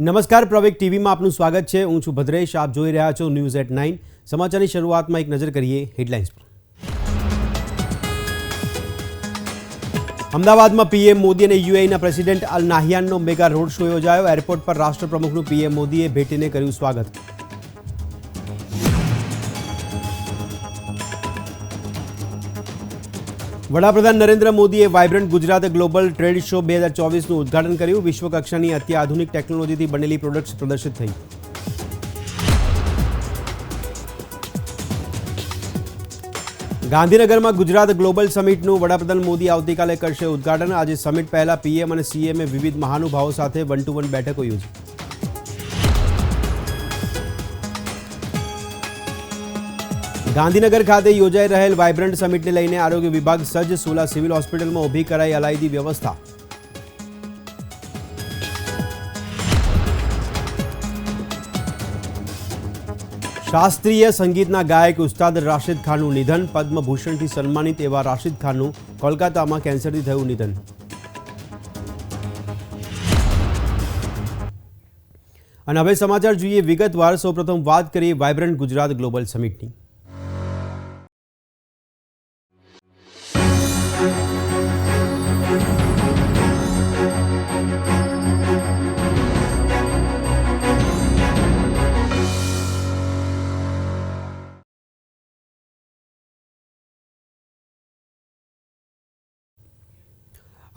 નમસ્કાર પ્રવેક ટીવીમાં આપનું સ્વાગત છે. હું છું ભદ્રેશ. આપ જોઈ રહ્યા છો ન્યૂઝ એટ નાઇન. સમાચારની શરૂઆતમાં એક નજર કરીએ હેડલાઇન્સ પર. અમદાવાદમાં પીએમ મોદી અને યુએઈના પ્રેસિડેન્ટ અલ નાહિયાનનો મેગા રોડ શો યોજાયો. એરપોર્ટ પર રાષ્ટ્રપ્રમુખનું પીએમ મોદીએ ભેટીને કર્યું સ્વાગત. વડાપ્રધાન નરેન્દ્ર મોદીએ vibrant Gujarat global trade show બે હજાર ચોવીસનું ઉદઘાટન કર્યું. વિશ્વકક્ષાની અત્યાધુનિક ટેકનોલોજીથી બનેલી પ્રોડક્ટ્સ પ્રદર્શિત થઈ. ગાંધીનગરમાં ગુજરાત ગ્લોબલ સમિટનું વડાપ્રધાન મોદી આવતીકાલે કરશે ઉદઘાટન. આજે સમિટ પહેલા પીએમ અને સીએમએ વિવિધ મહાનુભાવો સાથે વન ટુ વન બેઠકો યોજી. ગાંધીનગર ખાતે યોજાઈ રહેલ વાઇબ્રન્ટ સમિટને લઈને આરોગ્ય વિભાગ સજ્જ સોલા સિવિલ હોસ્પિટલમાં ઊભી કરાઈ અલાયદી વ્યવસ્થા. શાસ્ત્રીય સંગીતના ગાયક ઉસ્તાદ રાશિદ ખાનનું નિધન, પદ્મભૂષણથી સન્માનિત એવા રાશિદ ખાનનું કોલકાતામાં કેન્સરથી થયું નિધન. અને હવે સમાચાર જોઈએ વિગતવાર. સૌપ્રથમ વાત કરીએ વાઇબ્રન્ટ ગુજરાત ગ્લોબલ સમિટની.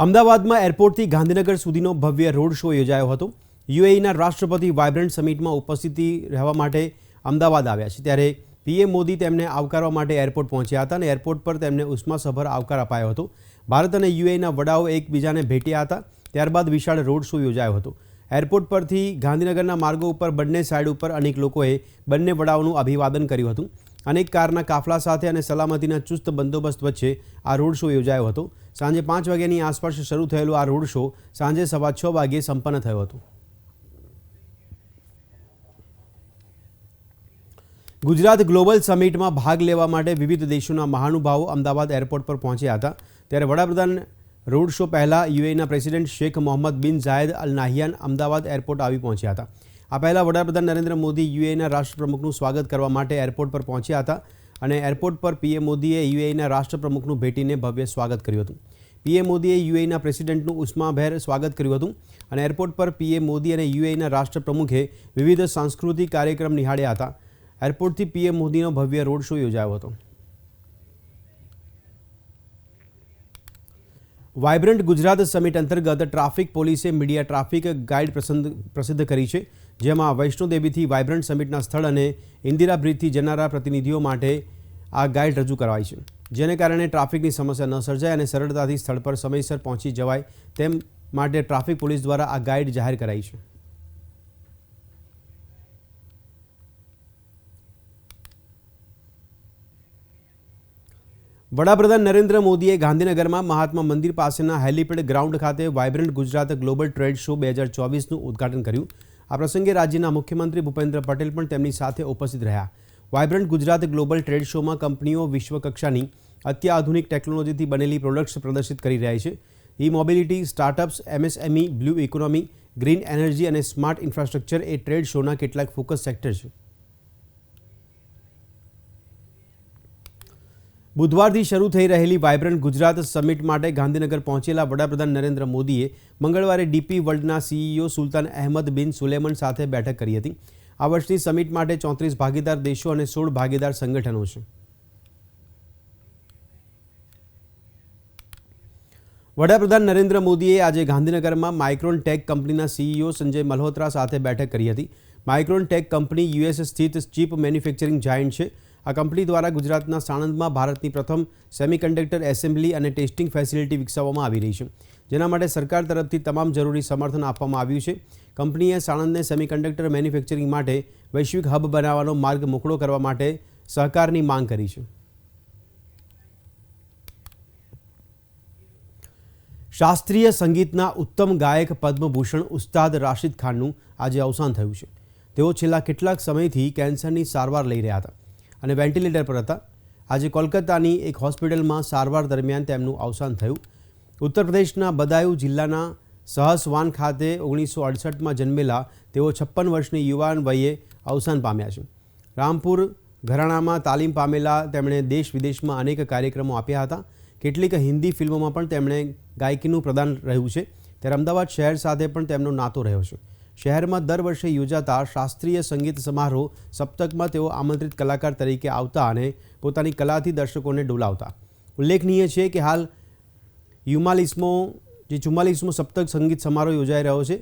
અમદાવાદમાં એરપોર્ટથી ગાંધીનગર સુધીનો ભવ્ય રોડ શો યોજાયો હતો. યુએઈના રાષ્ટ્રપતિ વાઇબ્રન્ટ સમિટમાં ઉપસ્થિતિ રહેવા માટે અમદાવાદ આવ્યા છે. ત્યારે પીએમ મોદી તેમને આવકારવા માટે એરપોર્ટ પહોંચ્યા હતા અને એરપોર્ટ પર તેમને ઉષ્માસભર આવકાર અપાયો હતો. ભારત અને યુએઈના વડાઓ એકબીજાને ભેટ્યા હતા. ત્યારબાદ વિશાળ રોડ શો યોજાયો હતો. એરપોર્ટ પરથી ગાંધીનગરના માર્ગો ઉપર, બંને સાઇડ ઉપર અનેક લોકોએ બંને વડાઓનું અભિવાદન કર્યું હતું. અનેક કારના કાફલા સાથે અને સલામતીના ચુસ્ત બંદોબસ્ત વચ્ચે આ રોડ શો યોજાયો હતો. સાંજે પાંચ વાગ્યાની આસપાસ શરૂ થયેલો આ રોડ શો સાંજે સવા છ વાગ્યે સંપન્ન થયો હતો. ગુજરાત ગ્લોબલ સમિટમાં ભાગ લેવા માટે વિવિધ દેશોના મહાનુભાવો અમદાવાદ એરપોર્ટ પર પહોંચ્યા હતા. ત્યારે વડાપ્રધાન રોડ શો પહેલાં યુએઈના president Sheikh Mohammed bin Zayed Al Nahyan Ahmedabad airport આવી પહોંચ્યા હતા. આ પહેલાં વડાપ્રધાન નરેન્દ્ર મોદી યુએઈના રાષ્ટ્રપ્રમુખનું સ્વાગત કરવા માટે એરપોર્ટ પર પહોંચ્યા હતા અને એરપોર્ટ પર પીએમ મોદીએ યુએઈના રાષ્ટ્રપ્રમુખનું ભેટીને ભવ્ય સ્વાગત કર્યું હતું. પીએમ મોદીએ યુએઈના પ્રેસિડેન્ટનું ઉષ્માભેર સ્વાગત કર્યું હતું અને એરપોર્ટ પર પીએમ મોદી અને યુએઈના રાષ્ટ્રપ્રમુખે વિવિધ સાંસ્કૃતિક કાર્યક્રમ નિહાળ્યા હતા. એરપોર્ટથી પીએમ મોદીનો ભવ્ય રોડ શો યોજાયો હતો. વાઇબ્રન્ટ ગુજરાત સમિટ અંતર્ગત ટ્રાફિક પોલીસે મીડિયા ટ્રાફિક ગાઈડ પ્રસિદ્ધ કરી છે. જેમાં વૈષ્ણોદેવીથી વાઇબ્રન્ટ સમિટના સ્થળ અને ઇન્દિરા બ્રિજથી જનારા પ્રતિનિધિઓ માટે આ ગાઈડ રજૂ કરાઈ છે. જેને કારણે ટ્રાફિકની સમસ્યા ન સર્જાય અને સરળતાથી સ્થળ પર સમયસર પહોંચી જવાય તેમ માટે ટ્રાફિક પોલીસ દ્વારા આ ગાઈડ જાહેર કરાઈ છે. વડાપ્રધાન નરેન્દ્ર મોદીએ ગાંધીનગરમાં મહાત્મા મંદિર પાસેના હેલીપેડ ગ્રાઉન્ડ ખાતે vibrant Gujarat global trade show બે હજાર ચોવીસનું ઉદ્ઘાટન કર્યું. આ પ્રસંગે રાજ્યના મુખ્યમંત્રી ભૂપેન્દ્ર પટેલ પણ તેમની સાથે ઉપસ્થિત રહ્યા. વાઇબ્રન્ટ ગુજરાત ગ્લોબલ ટ્રેડ શોમાં કંપનીઓ વિશ્વકક્ષાની અત્યાધુનિક ટેકનોલોજીથી બનેલી પ્રોડક્ટ્સ પ્રદર્શિત કરી રહી છે. E mobility startups, MSME, blue economy, green energy અને સ્માર્ટ ઇન્ફ્રાસ્ટ્રક્ચર એ ટ્રેડ શોના કેટલાક ફોકસ સેક્ટર છે. બુધવારથી શરૂ થઈ રહેલી વાયબ્રન્ટ ગુજરાત સમિટ માટે ગાંધીનગર પહોંચેલા વડાપ્રધાન નરેન્દ્ર મોદીએ મંગળવારે DP વર્લ્ડના CEO Sultan Ahmed bin Sulayem સાથે બેઠક કરી હતી. આ વર્ષની સમિટ માટે ચોત્રીસ ભાગીદાર દેશો અને સોળ ભાગીદાર સંગઠનો છે. વડાપ્રધાન નરેન્દ્ર મોદીએ આજે ગાંધીનગરમાં માઇક્રોન ટેક કંપનીના સીઈઓ સંજય મલ્હોત્રા સાથે બેઠક કરી હતી. માઇક્રોન ટેક કંપની યુએસ સ્થિત ચીપ મેન્યુફેક્ચરિંગ જાયન્ટ છે. આ કંપની દ્વારા ગુજરાતના સાણંદમાં ભારતની પ્રથમ સેમિકન્ડક્ટર એસેમ્બલી અને ટેસ્ટિંગ ફેસિલિટી વિકસાવવામાં આવી રહી છે. જેના માટે સરકાર તરફથી તમામ જરૂરી સમર્થન આપવામાં આવ્યું છે. કંપનીએ સાણંદને સેમિકન્ડક્ટર મેન્યુફેક્ચરિંગ માટે વૈશ્વિક હબ બનાવવાનો માર્ગ મોકળો કરવા માટે સહકારની માંગ કરી છે. શાસ્ત્રીય સંગીતના ઉત્તમ ગાયક પદ્મભૂષણ ઉસ્તાદ રાશિદ ખાનનું આજે અવસાન થયું છે. તેઓ છેલ્લા કેટલાક સમયથી કેન્સરની સારવાર લઈ રહ્યા હતા. અને વેન્ટિલેટર પર હતા. આજે કોલકાતાની એક હોસ્પિટલમાં સારવાર દરમિયાન તેમનું અવસાન થયું. ઉત્તર પ્રદેશના બદાયુ જિલ્લાના સહસવાન ખાતે ઓગણીસો અડસઠમાં જન્મેલા તેઓ છપ્પન વર્ષની યુવાન વયે અવસાન પામ્યા છે. રામપુર ઘરાણામાં તાલીમ પામેલા તેમણે દેશ વિદેશમાં અનેક કાર્યક્રમો આપ્યા હતા. કેટલીક હિન્દી ફિલ્મોમાં પણ તેમણે ગાયકીનું પ્રદાન રહ્યું છે. ત્યારે અમદાવાદ શહેર સાથે પણ તેમનો નાતો રહ્યો છે. શહેરમાં દર વર્ષે યોજાતા શાસ્ત્રીય સંગીત સમારોહ સપ્તકમાં તેઓ આમંત્રિત કલાકાર તરીકે આવતા અને પોતાની કલાથી દર્શકોને ડોલાવતા. ઉલ્લેખનીય છે કે હાલ યુમાલીસમો, જે ચુમ્માલીસમો સપ્તક સંગીત સમારોહ યોજાઈ રહ્યો છે.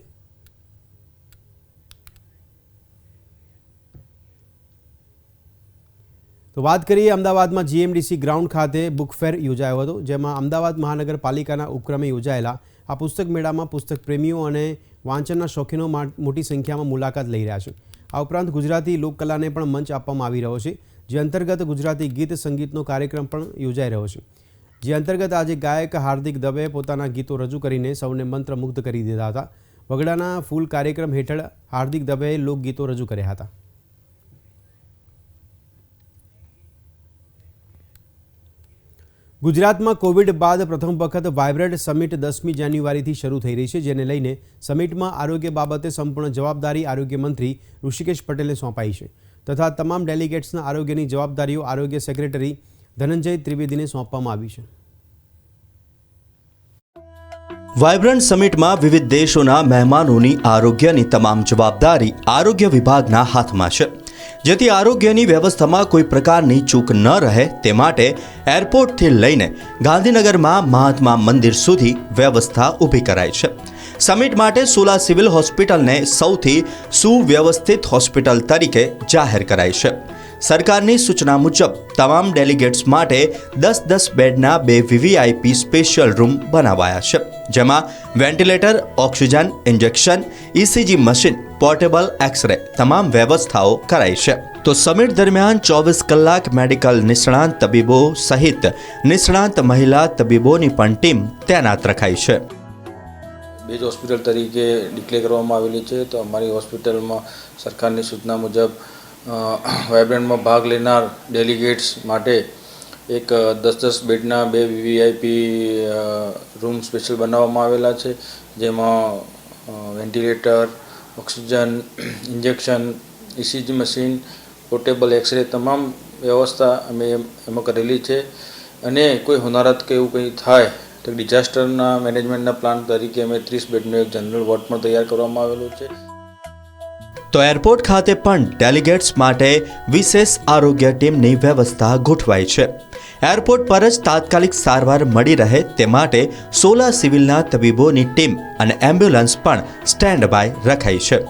તો વાત કરીએ અમદાવાદમાં જીએમડીસી ગ્રાઉન્ડ ખાતે બુક ફેર યોજાયો હતો, જેમાં અમદાવાદ મહાનગરપાલિકાના ઉપક્રમે યોજાયેલા આ પુસ્તક મેળામાં પુસ્તક પ્રેમીઓ અને વાંચનના શોખીનો મોટી સંખ્યામાં મુલાકાત લઈ રહ્યા છે. આ ઉપરાંત ગુજરાતી લોકકલાને પણ મંચ આપવામાં આવી રહ્યો છે, જે અંતર્ગત ગુજરાતી ગીત સંગીતનો કાર્યક્રમ પણ યોજાઈ રહ્યો છે. જે અંતર્ગત આજે ગાયક હાર્દિક દવે પોતાના ગીતો રજૂ કરીને સૌને મંત્રમુગ્ધ કરી દીધા હતા. વગડાના ફૂલ કાર્યક્રમ હેઠળ હાર્દિક દવેએ લોકગીતો રજૂ કર્યા હતા. ગુજરાતમાં કોવિડ બાદ પ્રથમ વખત વાઇબ્રન્ટ સમિટ દસમી જાન્યુઆરીથી શરૂ થઈ રહી છે, જેને લઈને સમિટમાં આરોગ્ય બાબતે સંપૂર્ણ જવાબદારી આરોગ્ય મંત્રી ઋષિકેશ પટેલને સોંપાઈ છે, તથા તમામ ડેલિગેટ્સના આરોગ્યની જવાબદારીઓ આરોગ્ય સેક્રેટરી ધનંજય ત્રિવેદીને સોંપવામાં આવી છે. વાયબ્રન્ટ સમિટમાં વિવિધ દેશોના મહેમાનોની આરોગ્યની તમામ જવાબદારી આરોગ્ય વિભાગના હાથમાં છે. જેથી આરોગ્યની વ્યવસ્થામાં કોઈ પ્રકારની ચૂક ન રહે તે માટે એરપોર્ટથી લઈને ગાંધીનગરમાં મહાત્મા મંદિર સુધી વ્યવસ્થા ઊભી કરાઈ છે. સમિટ માટે સોલા સિવિલ હોસ્પિટલને સૌથી સુવ્યવસ્થિત હોસ્પિટલ તરીકે જાહેર કરાઈ છે. સરકારની સૂચના મુજબ, તમામ ડેલિગેટ્સ માટે દસ દસ બેડના બે વીવીઆઈપી સ્પેશિયલ રૂમ બનાવાયા છે, જેમાં ventilator, oxygen, injection ECG machine, portable, X ray તમામ વ્યવસ્થાઓ કરાઈ છે. તો સમિટ દરમિયાન ચોવીસ કલાક મેડિકલ નિષ્ણાંત તબીબો સહિત નિષ્ણાંત મહિલા તબીબોની પણ ટીમ તૈનાત રખાઈ છે. બેજ હોસ્પિટલ તરીકે ડિક્લેર કરવામાં આવેલી છે, તો અમારી હોસ્પિટલમાં સરકારની સૂચના મુજબ વાઇબ્રન્ટમાં ભાગ લેનાર ડેલિગેટ્સ માટે એક દસ દસ બેડના બે વીવીઆઈપી રૂમ સ્પેશિયલ બનાવવામાં આવેલા છે, જેમાં ventilator, oxygen, injection ECG machine, portable X ray તમામ વ્યવસ્થા અમે એમ- એમાં કરેલી છે. અને કોઈ હોનારત કે એવું કંઈ થાય તો ડિઝાસ્ટરના મેનેજમેન્ટના પ્લાન તરીકે અમે ત્રીસ બેડનું એક જનરલ વોર્ડ પણ તૈયાર કરવામાં આવેલું છે. તો એરપોર્ટ ખાતે પણ ડેલિગેટ્સ માટે વિશેષ આરોગ્ય ટીમની વ્યવસ્થા ગોઠવાઈ છે. એરપોર્ટ પર જ તાત્કાલિક સારવાર મળી રહે તે માટે સોલા સિવિલના તબીબોની ટીમ અને એમ્બ્યુલન્સ પણ સ્ટેન્ડ બાય રખાઈ છે.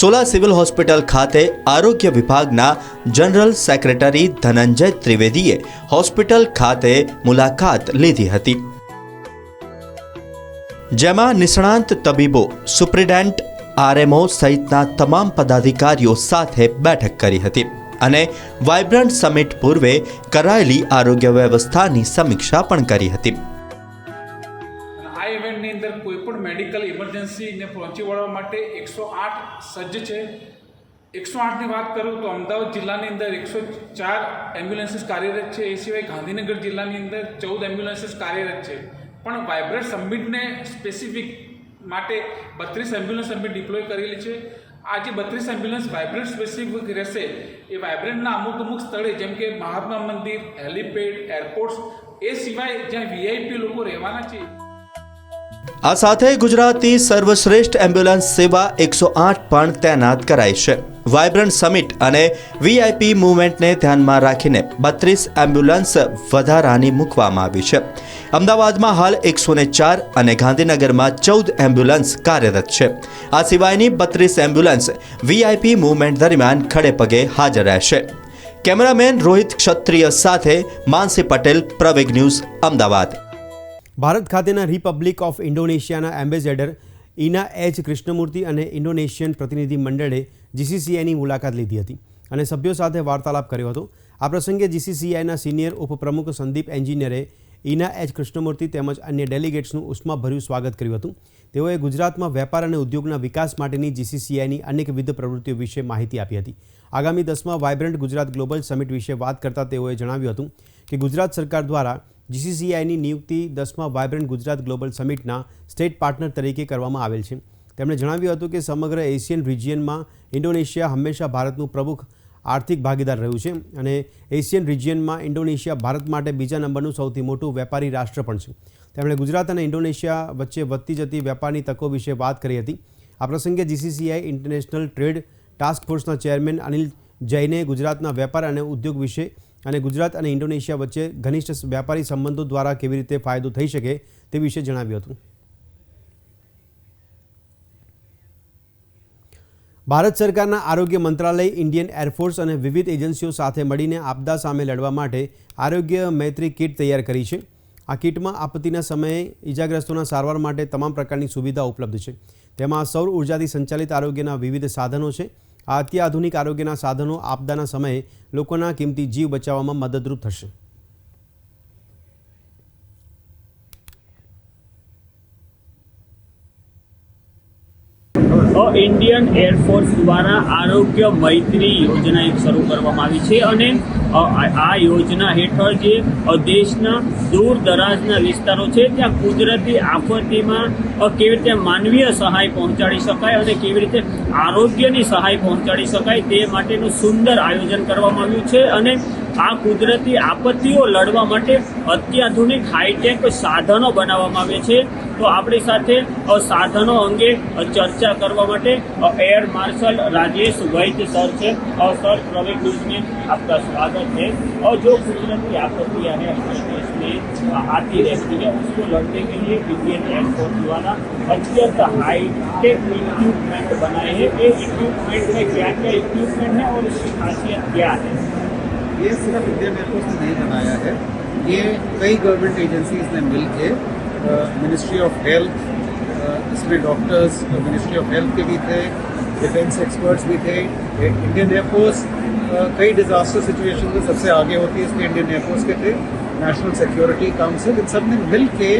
સોલા સિવિલ હોસ્પિટલ ખાતે આરોગ્ય વિભાગના જનરલ સેક્રેટરી ધનંજય ત્રિવેદીએ હોસ્પિટલ ખાતે મુલાકાત લીધી હતી. જેમાં નિષ્ણાંત તબીબો સુપ્રિન્ટેન્ડન્ટ આરએમઓ સહિતના તમામ પદાધિકારીઓ સાથે બેઠક કરી હતી અને વાઇબ્રન્ટ સમિટ પૂર્વે કરાયેલી આરોગ્ય વ્યવસ્થાની સમીક્ષા પણ કરી હતી. આ ઇવેન્ટની અંદર કોઈ પણ મેડિકલ ઇમરજન્સીને પહોંચી વળવા માટે એકસો આઠ સજ્જ છે. એકસો આઠની વાત કરું તો અમદાવાદ જિલ્લાની અંદર એકસો ચાર એમ્બ્યુલન્સીસ કાર્યરત છે. એ સિવાય ગાંધીનગર જિલ્લાની અંદર ચૌદ એમ્બ્યુલન્સીસ કાર્યરત છે. પણ વાઇબ્રન્ટ સમિટને સ્પેસિફિક માટે બત્રીસ એમ્બ્યુલન્સ અમે ડિપ્લોય કરેલી છે. આ જે બત્રીસ એમ્બ્યુલન્સ વાઇબ્રન્ટ સ્પેસિફિક રહેશે, એ વાઇબ્રન્ટના અમુક અમુક સ્થળે, જેમ કે મહાત્મા મંદિર હેલિપેડ એરપોર્ટ્સ એ સિવાય જ્યાં વીઆઈપી લોકો રહેવાના છે. આ સાથે ગુજરાતની સર્વશ્રેષ્ઠ એમ્બ્યુલન્સ સેવા એકસો આઠ પણ તૈનાત કરાઈ છે. વાઇબ્રન્ટ સમિટ અને વીઆઈપી મુવમેન્ટને ધ્યાનમાં રાખીને બત્રીસ એમ્બ્યુલન્સ વધારાની મૂકવામાં આવી છે. અમદાવાદમાં હાલ એકસો ચાર અને ગાંધીનગરમાં ચૌદ એમ્બ્યુલન્સ કાર્યરત છે. આ સિવાયની બત્રીસ એમ્બ્યુલન્સ વીઆઈપી મુવમેન્ટ દરમિયાન ખડે પગે હાજર રહેશે. કેમેરામેન રોહિત ક્ષત્રિય સાથે માનસી પટેલ પ્રવેગ ન્યૂઝ, અમદાવાદ. ભારત ખાતેના રિપબ્લિક ઓફ ઇન્ડોનેશિયાના એમ્બેસેડર ઇના એચ કૃષ્ણમૂર્તિ અને ઇન્ડોનેશિયન પ્રતિનિધિ મંડળે જીસીસીઆઈની મુલાકાત લીધી હતી અને સભ્યો સાથે વાર્તાલાપ કર્યો હતો. આ પ્રસંગે જીસીસીઆઈના સિનિયર ઉપપ્રમુખ સંદીપ એન્જિનિયરે ઇના એચ કૃષ્ણમૂર્તિ તેમજ અન્ય ડેલિગેટ્સનું ઉષ્માભર્યું સ્વાગત કર્યું હતું. તેઓએ ગુજરાતમાં વેપાર અને ઉદ્યોગના વિકાસ માટેની જીસીસીઆઈની અનેકવિધ પ્રવૃત્તિઓ વિશે માહિતી આપી હતી. આગામી દસમા વાયબ્રન્ટ ગુજરાત ગ્લોબલ સમિટ વિશે વાત કરતાં તેઓએ જણાવ્યું હતું કે ગુજરાત સરકાર દ્વારા જીસીસીઆઈની નિયુક્તિ દસમા વાયબ્રન્ટ ગુજરાત ગ્લોબલ સમિટના સ્ટેટ પાર્ટનર તરીકે કરવામાં આવેલ છે. તેમણે જણાવ્યું હતું કે સમગ્ર એશિયન રિજિયનમાં ઇન્ડોનેશિયા હંમેશા ભારતનું પ્રમુખ આર્થિક ભાગીદાર રહ્યું છે અને એશિયન રિજિયનમાં ઇન્ડોનેશિયા ભારત માટે બીજા નંબરનું સૌથી મોટું વેપારી રાષ્ટ્ર પણ છે. તેમણે ગુજરાત અને ઇન્ડોનેશિયા વચ્ચે વધતી જતી વેપારની તકો વિશે વાત કરી હતી. આ પ્રસંગે જીસીસીઆઈ ઇન્ટરનેશનલ ટ્રેડ ટાસ્ક ફોર્સના ચેરમેન અનિલ જૈને ગુજરાતના વેપાર અને ઉદ્યોગ વિશે અને ગુજરાત અને ઇન્ડોનેશિયા વચ્ચે ઘનિષ્ઠ વેપારી સંબંધો દ્વારા કેવી રીતે ફાયદો થઈ શકે તે વિશે જણાવ્યું હતું. ભારત સરકારના આરોગ્ય મંત્રાલય, ઇન્ડિયન એરફોર્સ અને વિવિધ એજન્સીઓ સાથે મળીને આપદા સામે લડવા માટે આરોગ્ય મૈત્રી કિટ તૈયાર કરી છે. આ કિટમાં આપત્તિના સમયે ઇજાગ્રસ્તોના સારવાર માટે તમામ પ્રકારની સુવિધા ઉપલબ્ધ છે. તેમાં સૌર ઉર્જાથી સંચાલિત આરોગ્યના વિવિધ સાધનો છે. આ અત્યાધુનિક આરોગ્યના સાધનો આપદાના સમયે લોકોના કિંમતી જીવ બચાવવામાં મદદરૂપ થશે. ઇન્ડિયન એરફોર્સ દ્વારા આરોગ્ય મૈત્રી યોજના એક શરૂ કરવામાં આવી છે અને આ યોજના હેઠળ જે દેશના દૂર દરાજના વિસ્તારો છે, ત્યાં કુદરતી આફતીમાં કેવી રીતે માનવીય સહાય પહોંચાડી શકાય અને કેવી રીતે આરોગ્યની સહાય પહોંચાડી શકાય તે માટેનું સુંદર આયોજન કરવામાં આવ્યું છે અને આ કુદરતી આપત્તિઓ લડવા માટે અત્યાધુનિક હાઈટેક સાધનો બનાવવામાં આવ્યા છે તો આપણી સાથે અ, સાધનો અંગે અ, ચર્ચા કરવા માટે અ, air marshal Rajesh Vaid sir से और सर प्रवीण न्यूज में आपका स्वागत है और जो कुदरती आपत्तियां हैं हमारे देश में अ, आती रहती है उसको लड़ने के लिए इंडियन एयरफोर्स द्वारा अत्यंत हाईटेक इक्विपमेंट बनाए हैं ये इक्विपमेंट में क्या क्या इक्विपमेंट है और इसकी खासियत क्या है ये सिर्फ़ इंडियन एयरफोर्स ने नहीं बनाया है। ये कई गवर्नमेंट एजेंसीज ने मिल के मिनिस्ट्री ऑफ़ हेल्थ इसमें डॉक्टर्स मिनिस्ट्री ऑफ़ हेल्थ के भी थे डिफेंस एक्सपर्ट्स भी थे इंडियन एयरफोर्स कई डिजास्टर सिचुएशन में सबसे आगे होती है, इसलिए इंडियन एयरफोर्स के थे। नेशनल सिक्योरिटी काउंसिल इन सबने मिल के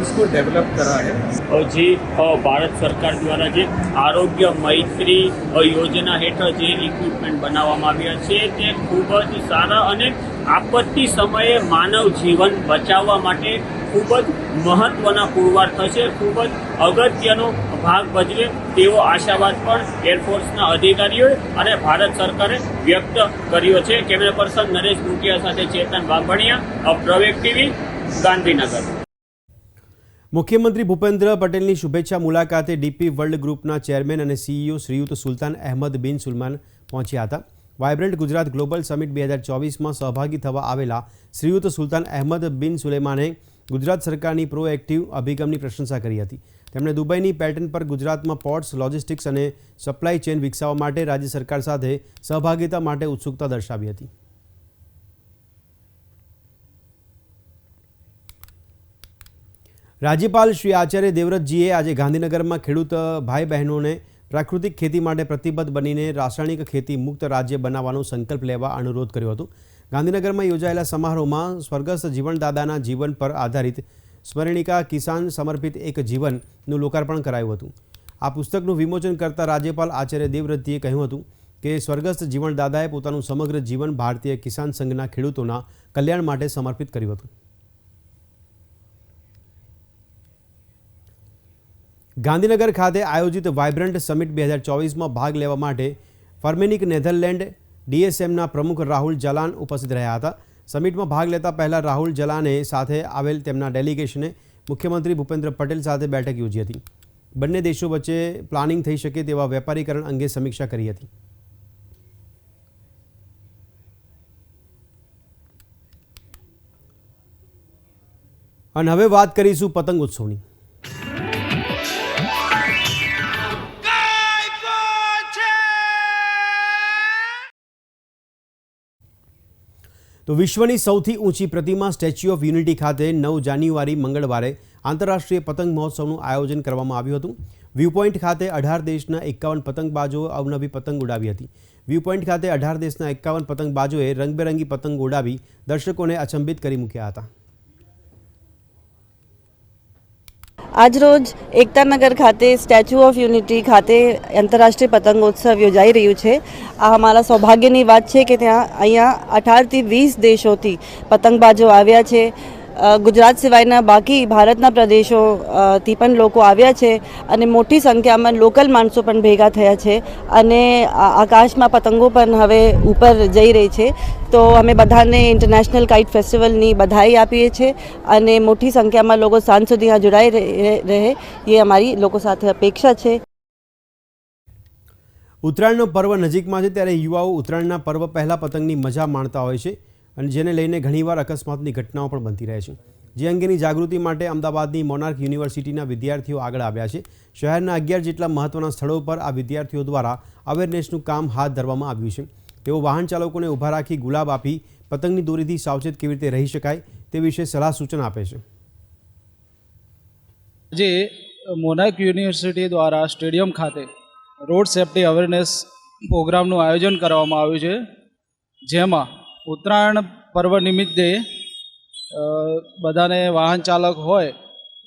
इसको डेवलप करा है અ, જે અ, ભારત સરકાર દ્વારા જે આરોગ્ય મૈત્રી અ, યોજના હેઠળ જે ઇક્વિપમેન્ટ બનાવવામાં આવ્યા છે તે ખૂબ જ સારા અને આપત્તિ સમયે માનવ જીવન બચાવવા માટે ખૂબ જ મહત્વના પુરવાર થશે ખૂબ જ અગત્યનો ભાગ ભજવે તેવો આશાવાદ પણ એરફોર્સના અધિકારીઓએ અને ભારત સરકારે વ્યક્ત કર્યો છે કેમેરા પર્સન નરેશ બુટિયા સાથે ચેતન બાંભણિયા પ્રવેક ટીવી ગાંધીનગર મુખ્યમંત્રી ભૂપેન્દ્ર પટેલની શુભેચ્છા મુલાકાતે ડીપી વર્લ્ડ ગ્રુપના ચેરમેન અને CEO Shriyut Sultan Ahmed bin સુલમાન પહોંચ્યા હતા. વાયબ્રન્ટ ગુજરાત ગ્લોબલ સમિટ બે હજાર ચોવીસમાં સહભાગી થવા આવેલા શ્રીયુત સુલતાન અહેમદ બિન સુલેમાને ગુજરાત સરકારની પ્રોએક્ટિવ અભિગમની પ્રશંસા કરી હતી. તેમણે દુબઈની પેટર્ન પર ગુજરાતમાં પોર્ટ્સ, લોજિસ્ટિક્સ અને સપ્લાય ચેન વિકસાવવા માટે રાજ્ય સરકાર સાથે સહભાગિતા માટે ઉત્સુકતા દર્શાવી હતી. રાજ્યપાલ શ્રી આચાર્ય દેવવ્રતજીએ આજે ગાંધીનગરમાં ખેડૂત ભાઈ બહેનોને પ્રાકૃતિક ખેતી માટે પ્રતિબદ્ધ બનીને રાસાયણિક ખેતી મુક્ત રાજ્ય બનાવવાનો સંકલ્પ લેવા અનુરોધ કર્યો હતો. ગાંધીનગરમાં યોજાયેલા સમારોહમાં સ્વર્ગસ્થ જીવનદાદાના જીવન પર આધારિત સ્મરણિકા કિસાન સમર્પિત એક જીવનનું લોકાર્પણ કરાયું હતું. આ પુસ્તકનું વિમોચન કરતા રાજ્યપાલ આચાર્ય દેવવ્રતજીએ કહ્યું હતું કે સ્વર્ગસ્થ જીવનદાદાએ પોતાનું સમગ્ર જીવન ભારતીય કિસાન સંઘના ખેડૂતોના કલ્યાણ માટે સમર્પિત કર્યું હતું. ગાંધીનગર ખાતે આયોજિત વાઇબ્રન્ટ સમિટ બે હજાર ચોવીસમાં ભાગ લેવા માટે ફર્મેનિક નેધરલેન્ડ ડીએસએમના પ્રમુખ રાહુલ જલાન ઉપસ્થિત રહ્યા હતા. સમિટમાં ભાગ લેતા પહેલા રાહુલ જલાને સાથે આવેલ તેમના ડેલિગેશને મુખ્યમંત્રી ભૂપેન્દ્ર પટેલ સાથે બેઠક યોજી હતી. બંને દેશો વચ્ચે પ્લાનિંગ થઈ શકે તેવા વેપારીકરણ અંગે સમીક્ષા કરી હતી. અને હવે વાત કરીશું પતંગ ઉત્સવની. તો વિશ્વની સૌથી ઊંચી પ્રતિમા સ્ટેચ્યુ ઓફ યુનિટી ખાતે નવ જાન્યુઆરી મંગળવારે આંતરરાષ્ટ્રીય પતંગ મહોત્સવનું આયોજન કરવામાં આવ્યું હતું. વ્યૂ પોઈન્ટ ખાતે અઢાર દેશના એકાવન પતંગબાજોએ અવનવી પતંગ ઉડાવી હતી. વ્યૂ પોઈન્ટ ખાતે અઢાર દેશના એકાવન પતંગબાજોએ રંગબેરંગી પતંગ ઉડાવી દર્શકોને અચંબિત કરી મૂક્યા હતા. આજરોજ એકતાનગર ખાતે સ્ટેચ્યુ ઓફ યુનિટી ખાતે આંતરરાષ્ટ્રીય પતંગોત્સવ યોજાઈ રહ્યું છે. આ અમારા સૌભાગ્યની વાત છે કે ત્યાં અહીંયા અઢારથી વીસ દેશોથી પતંગબાજો આવ્યા છે. ગુજરાત સિવાયના બાકી ભારતના પ્રદેશોથી પણ લોકો આવ્યા છે અને મોટી સંખ્યામાં લોકલ માણસો પણ ભેગા થયા છે અને આકાશમાં પતંગો પણ હવે ઉપર જઈ રહી છે. તો અમે બધાને ઇન્ટરનેશનલ કાઇટ ફેસ્ટિવલની બધાઈ આપીએ છીએ અને મોટી સંખ્યામાં લોકો સાંજ સુધી આ જોડાઈ રહે એ અમારી લોકો સાથે અપેક્ષા છે. ઉત્તરાયણનો પર્વ નજીકમાં છે ત્યારે યુવાઓ ઉત્તરાયણના પર્વ પહેલાં પતંગની મજા માણતા હોય છે. અને જેને લઈને ઘણીવાર અકસ્માતની ઘટનાઓ પણ બનતી રહે છે. જે અંગેની જાગૃતિ માટે અમદાવાદની મોનાર્ક યુનિવર્સિટીના વિદ્યાર્થીઓ આગળ આવ્યા છે. શહેરના અગિયાર જેટલા મહત્વના સ્થળો પર આ વિદ્યાર્થીઓ દ્વારા અવેરનેસનું કામ હાથ ધરવામાં આવ્યું છે. તેઓ વાહન ચાલકોને ઊભા રાખી ગુલાબ આપી પતંગની દોરીથી સાવચેત કેવી રીતે રહી શકાય તે વિશે સલાહ સૂચન આપે છે. આજે મોનાર્ક યુનિવર્સિટી દ્વારા સ્ટેડિયમ ખાતે રોડ સેફટી અવેરનેસ પ્રોગ્રામનું આયોજન કરવામાં આવ્યું છે. જેમાં ઉત્તરાયણ પર્વ નિમિત્તે બધાને વાહન ચાલક હોય,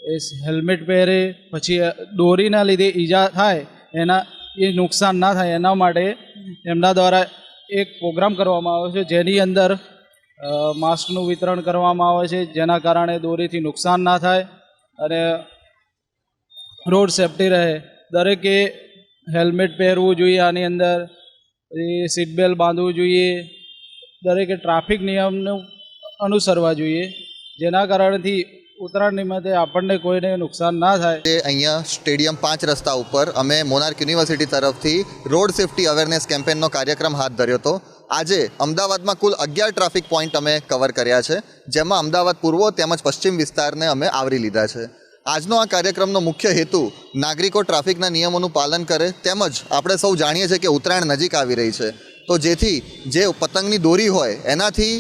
એ હેલ્મેટ પહેરે, પછી દોરીના લીધે ઈજા થાય, એના, એ નુકસાન ના થાય, એના માટે એમના દ્વારા એક પ્રોગ્રામ કરવામાં આવે છે, જેની અંદર માસ્કનું વિતરણ કરવામાં આવે છે, જેના કારણે દોરીથી નુકસાન ના થાય, અને રોડ સેફ્ટી રહે. દરેકે હેલ્મેટ પહેરવું જોઈએ, આની અંદર સીટ બેલ્ટ બાંધવું જોઈએ દરેકે ટ્રાફિક નિયમનું અનુસરવા જોઈએ, જેના કારણથી ઉત્તરાયણ નિમિત્તે આપણને કોઈને નુકસાન ના થાય. તે અહીંયા સ્ટેડિયમ પાંચ રસ્તા ઉપર અમે મોનાર્ક યુનિવર્સિટી તરફથી રોડ સેફ્ટી અવેરનેસ કેમ્પેનનો કાર્યક્રમ હાથ ધર્યો હતો. આજે અમદાવાદમાં કુલ અગિયાર ટ્રાફિક પોઈન્ટ અમે કવર કર્યા છે, જેમાં અમદાવાદ પૂર્વ તેમજ પશ્ચિમ વિસ્તારને અમે આવરી લીધા છે. આજનો આ કાર્યક્રમનો મુખ્ય હેતુ નાગરિકો ટ્રાફિકના નિયમોનું પાલન કરે તેમજ આપણે સૌ જાણીએ છીએ કે ઉત્તરાયણ નજીક આવી રહી છે. તો જેથી જે પતંગની દોરી હોય, એનાથી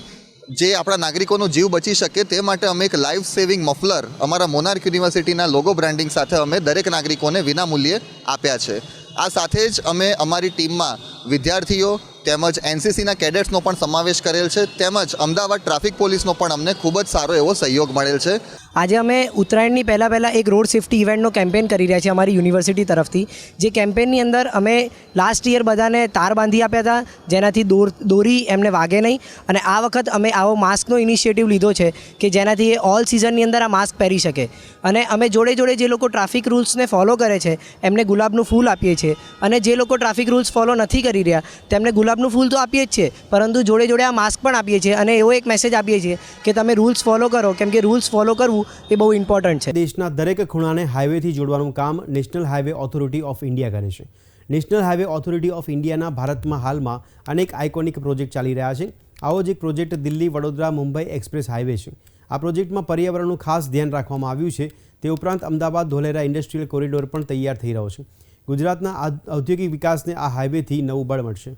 જે આપણા નાગરિકોનો જીવ બચી શકે તે માટે અમે એક લાઈફ સેવિંગ મફલર અમારા મોનાર્ક યુનિવર્સિટીના લોગો બ્રાન્ડિંગ સાથે અમે દરેક નાગરિકોને વિનામૂલ્યે આપ્યા છે. આ સાથે જ અમે અમારી ટીમમાં વિદ્યાર્થીઓ તેમજ એનસીસીના કેડેટ્સનો પણ સમાવેશ કરેલ છે તેમજ અમદાવાદ ટ્રાફિક પોલીસનો પણ અમને ખૂબ જ સારો એવો સહયોગ મળેલ છે. આજે અમે ઉત્તરાયણની પહેલાં પહેલાં એક રોડ સેફ્ટી ઇવેન્ટનો કેમ્પેન કરી રહ્યા છીએ અમારી યુનિવર્સિટી તરફથી. જે કેમ્પેનની અંદર અમે લાસ્ટ યર બધાને તાર બાંધી આપ્યા હતા, જેનાથી દોર, દોરી એમને વાગે નહીં. અને આ વખત અમે આવો માસ્કનો ઇનિશિયેટિવ લીધો છે કે જેનાથી એ ઓલ સિઝનની અંદર આ માસ્ક પહેરી શકે. અને અમે જોડે જોડે જે લોકો ટ્રાફિક રૂલ્સને ફોલો કરે છે, એમને ગુલાબનું ફૂલ આપીએ છીએ. અને જે લોકો ટ્રાફિક રૂલ્સ ફોલો નથી કરી રહ્યા, તેમને ગુલાબનું ફૂલ તો આપીએ જ છીએ. પરંતુ જોડે જોડે આ માસ્ક પણ આપીએ છીએ અને એવો એક મેસેજ આપીએ છીએ કે તમે રૂલ્સ ફોલો કરો. કેમ કે રૂલ્સ ફોલો કરવું એ બહુ ઇમ્પોર્ટન્ટ છે. દેશના દરેક ખૂણાને હાઈવેથી જોડવાનું કામ national highway authority of India કરે છે. નેશનલ હાઈવે ઓથોરિટી ઓફ ઇન્ડિયાના ભારતમાં હાલમાં અનેક આઇકોનિક પ્રોજેક્ટ ચાલી રહ્યા છે. આવો જ એક project Delhi, Vadodara, Mumbai express highway છે. આ પ્રોજેક્ટમાં પર્યાવરણનું ખાસ ધ્યાન રાખવામાં આવ્યું છે. તે ઉપરાંત અમદાવાદ, ધોલેરા ઇન્ડસ્ટ્રીયલ કોરિડોર પણ તૈયાર થઈ રહ્યો છે. ગુજરાતના ઔદ્યોગિક વિકાસને આ હાઈવેથી નવું બળ મળશે.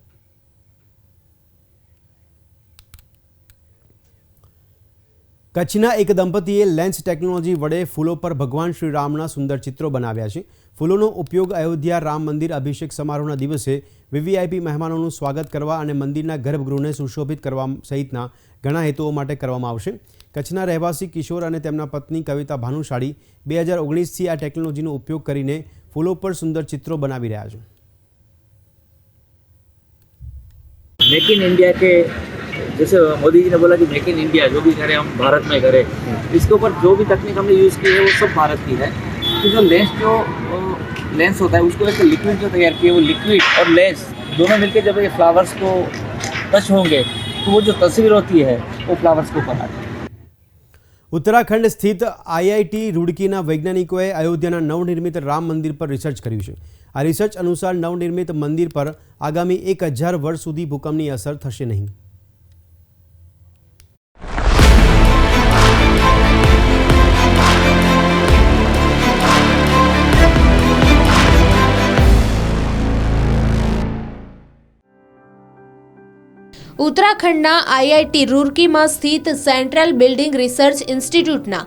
કચ્છના એક દંપતીએ લેન્સ ટેકનોલોજી વડે ફૂલો પર ભગવાન શ્રી રામના સુંદર ચિત્રો બનાવ્યા છે. ફૂલોનો ઉપયોગ અયોધ્યા રામ મંદિર અભિષેક સમારોહના દિવસે વીવીઆઈપી મહેમાનોનું સ્વાગત કરવા અને મંદિરના ગર્ભગૃહને સુશોભિત કરવા સહિતના ઘણા હેતુઓ માટે કરવામાં આવશે. કચ્છના રહેવાસી કિશોર અને તેમના પત્ની કવિતા ભાનુશાળી બે હજાર ઓગણીસથી આ ટેકનોલોજીનો ઉપયોગ કરીને ફૂલો પર સુંદર ચિત્રો બનાવી રહ્યા છે. મેક ઇન ઇન્ડિયા કે जैसे मोदी जी ने बोला कि मेक इन इंडिया जो भी करें हम भारत में करें इसके ऊपर जो भी तकनीक हमने यूज़ की है वो सब भारत की है तो जो लेंस जो लेंस होता है उसको एक लिक्विड जो तैयार किया है वो लिक्विड और लेंस दोनों मिलकर जब ये फ्लावर्स को टच होंगे तो वो जो तस्वीर होती है वो फ्लावर्स के ऊपर आती है ઉત્તરાખંડ સ્થિત આઈઆઈટી રૂડકીના વૈજ્ઞાનિકોએ અયોધ્યાના નવનિર્મિત રામ મંદિર પર રિસર્ચ કર્યું છે આ રિસર્ચ અનુસાર નવનિર્મિત મંદિર પર આગામી એક હજાર વર્ષ સુધી ભૂકંપની અસર થશે નહીં ઉત્તરાખંડના આઈઆઈટી રૂરકીમાં સ્થિત સેન્ટ્રલ બિલ્ડિંગ રિસર્ચ ઇન્સ્ટિટ્યૂટના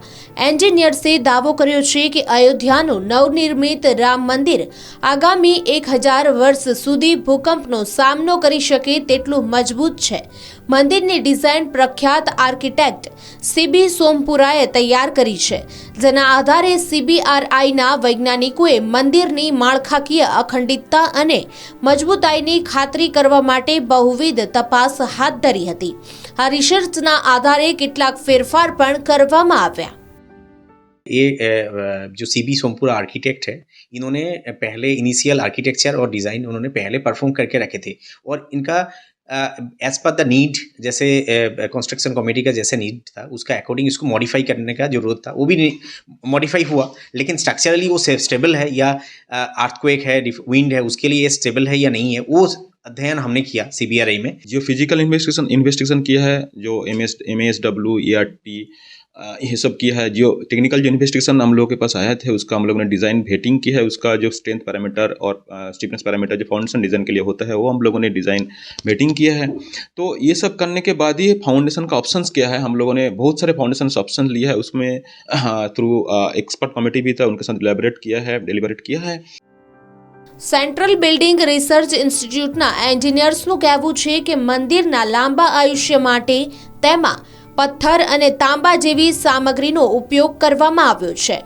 એન્જિનિયર્સે દાવો કર્યો છે કે અયોધ્યાનું નવનિર્મિત રામ મંદિર આગામી એક હજાર વર્ષ સુધી ભૂકંપનો સામનો કરી શકે તેટલું મજબૂત છે. મંદિરની ડિઝાઇન પ્રખ્યાત આર્કિટેક્ટ સીબી સોમપુરાએ તૈયાર કરી છે જેના આધારે સીબીઆરઆઈના વૈજ્ઞાનિકોએ મંદિરની માળખાકીય અખંડિતતા અને મજબૂતાઈની ખાતરી કરવા માટે બહુવિધ તપાસ હાથ ધરી હતી આ રિસર્ચના આધારે કેટલાક ફેરફાર પણ કરવામાં આવ્યા ये अ, जो सी बी सोमपुरा आर्किटेक्ट है इन्होंने पहले इनिशियल आर्किटेक्चर और डिज़ाइन उन्होंने पहले परफॉर्म करके रखे थे और इनका एज पर द नीड जैसे कंस्ट्रक्शन कमेटी का जैसे नीड था, उसका अकॉर्डिंग इसको मॉडिफाई करने का ज़रूरत था, वो भी मॉडिफाई हुआ, लेकिन स्ट्रक्चरली वो स्टेबल है या आर्थक्वेक है विंड है, उसके लिए स्टेबल है या नहीं है, वो अध्ययन हमने किया सीबीआरआई में। जो फ़िज़िकल इन्वेस्टिगेशन इन्वेस्टिगेशन किया है, जो M S M S W R T ये सब किया है जो टेक्निकल जो इन्वेस्टिगेशन हम लोगों के पास आया थे उसका हम लोगों ने डिज़ाइन भेटिंग की है उसका जो स्ट्रेंथ पैरामीटर और स्टीफनेस पैरामीटर जो फाउंडेशन डिज़ाइन के लिए होता है वो हम लोगों ने डिज़ाइन भेटिंग किया है तो ये सब करने के बाद ही फाउंडेशन का ऑप्शंस किया है हम लोगों ने बहुत सारे फाउंडेशन ऑप्शन लिया है उसमें थ्रू एक्सपर्ट कमिटी भी था उनके साथ डिलेबरेट किया है डिलिबरेट किया है સેન્ટ્રલ બિલ્ડિંગ રિસર્ચ ઇન્સ્ટિટ્યૂટના એન્જિનિયર્સનું કહેવું છે કે મંદિરના લાંબા આયુષ્ય માટે તેમાં પથ્થર અને તાંબા જેવી સામગ્રીનો ઉપયોગ કરવામાં આવ્યો છે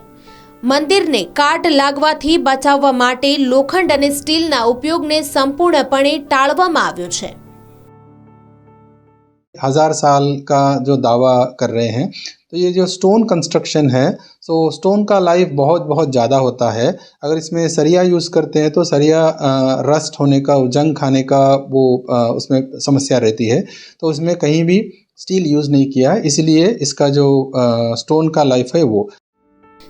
મંદિરને કાટ લાગવાથી બચાવવા માટે લોખંડ અને સ્ટીલના ઉપયોગને સંપૂર્ણપણે ટાળવામાં આવ્યો છે हज़ार साल का जो दावा कर रहे हैं तो ये जो स्टोन कंस्ट्रक्शन है सो स्टोन का लाइफ बहुत बहुत ज़्यादा होता है अगर इसमें सरिया यूज़ करते हैं तो सरिया रस्ट होने का जंग खाने का वो उसमें समस्या रहती है तो उसमें कहीं भी स्टील यूज़ नहीं किया है इसलिए इसका जो स्टोन का लाइफ है वो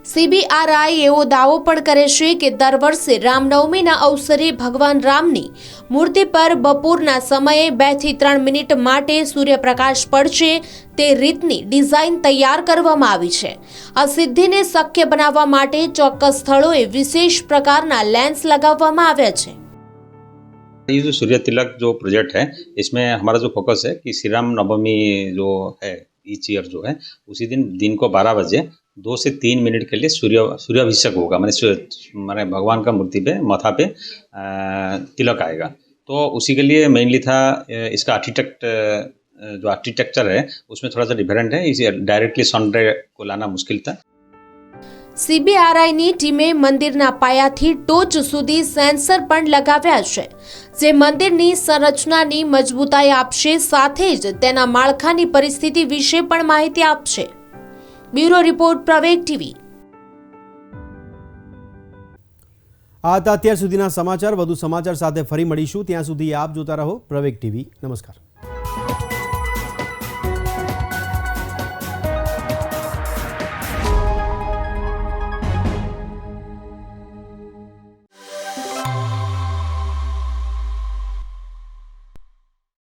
સીબીઆરઆઈ એવો દાવો પણ કરે છે કે દર વર્ષે રામનવમીના અવસરે ભગવાન રામની મૂર્તિ પર બપોરના સમયે બે થી ત્રણ મિનિટ માટે સૂર્યપ્રકાશ પડશે તે રીતની ડિઝાઇન તૈયાર કરવામાં આવી છે આ સિદ્ધિને શક્ય બનાવવા માટે ચોક્કસ સ્થળોએ વિશેષ પ્રકારના લેન્સ લગાવવામાં આવ્યા છે ये जो सूर्य तिलक जो प्रोजेक्ट है, इसमें हमारा जो फोकस है कि श्री राम नवमी जो है ईच ईयर जो है, उसी दिन दिन को बारह बजे, दो से तीन मिनट के लिए सूर्य, सूर्याभिषेक होगा। मैंने मैंने भगवान का मूर्ति पे, माथा पे तिलक आएगा। तो उसी के लिए मेनली था इसका आर्किटेक्ट जो आर्किटेक्चर है, उसमें थोड़ा सा डिफरेंट है। इसे डायरेक्टली सनरे को लाना मुश्किल था। સીબીઆરઆઈની ટીમે મંદિરના પાયાથી ટોચ સુધી સેન્સર પણ લગાવ્યા છે. જે મંદિરની સંરચનાની મજબૂતાઈ આપશે સાથે જ તેના માળખાની પરિસ્થિતિ વિશે પણ માહિતી આપશે. Bureau report Praveg TV. આ હતા અત્યાર સુધીના સમાચાર. વધુ સમાચાર સાથે ફરી મળીશું. ત્યાં સુધી આપ જોતા રહો પ્રવેગ ટીવી. નમસ્કાર.